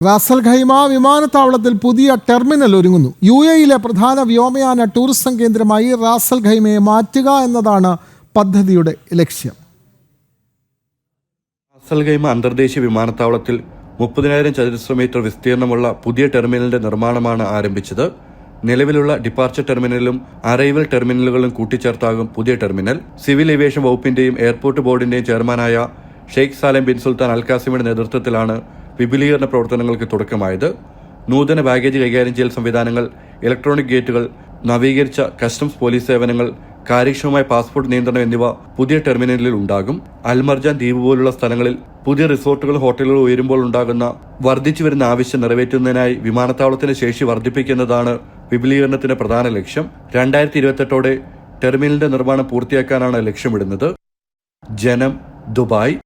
Ras al Khaimah വിമാനത്താവളത്തിൽ പുതിയ terminal ഒരുങ്ങുന്നു. യു എയിലെ പ്രധാന വ്യോമയാന ടൂറിസം കേന്ദ്രമായി റാസൽ ഖൈമയെ മാറ്റുക എന്നതാണ് പദ്ധതിയുടെ ലക്ഷ്യം. റാസൽ ഖൈമ അന്തർദേശീയ വിമാനത്താവളത്തിൽ മുപ്പതിനായിരം ചതുരശ്ര മീറ്റർ വിസ്തീർണമുള്ള പുതിയ ടെർമിനലിന്റെ നിർമ്മാണമാണ് ആരംഭിച്ചത്. നിലവിലുള്ള ഡിപ്പാർച്ചർ ടെർമിനലും അറൈവൽ ടെർമിനലുകളും കൂട്ടിച്ചേർത്താകും പുതിയ ടെർമിനൽ. സിവിൽ ഏവിയേഷൻ വകുപ്പിന്റെയും എയർപോർട്ട് ബോർഡിന്റെയും ചെയർമാനായ ഷെയ്ഖ് സാലം ബിൻ സുൽത്താൻ അൽ കാസിമിയുടെ നേതൃത്വത്തിലാണ് വിപുലീകരണ പ്രവർത്തനങ്ങൾക്ക് തുടക്കമായത്. നൂതന ബാഗേജ് കൈകാര്യം ചെയ്യൽ സംവിധാനങ്ങൾ ഇലക്ട്രോണിക് ഗേറ്റുകൾ നവീകരിച്ച കസ്റ്റംസ് പോലീസ് സേവനങ്ങൾ കാര്യക്ഷമമായ പാസ്പോർട്ട് നിയന്ത്രണം എന്നിവ പുതിയ ടെർമിനലിൽ ഉണ്ടാകും. അൽമർജാൻ ദ്വീപ് പോലുള്ള സ്ഥലങ്ങളിൽ പുതിയ റിസോർട്ടുകൾ ഹോട്ടലുകൾ ഉയരുമ്പോൾ ഉണ്ടാകുന്ന വർദ്ധിച്ചു വരുന്ന ആവശ്യം നിറവേറ്റുന്നതിനായി വിമാനത്താവളത്തിന്റെ ശേഷി വർദ്ധിപ്പിക്കുന്നതാണ് വിപുലീകരണത്തിന്റെ പ്രധാന ലക്ഷ്യം. രണ്ടായിരത്തി ഇരുപത്തെട്ടോടെ ടെർമിനലിന്റെ നിർമ്മാണം പൂർത്തിയാക്കാനാണ് ലക്ഷ്യമിടുന്നത്. ജനം ദുബായ്.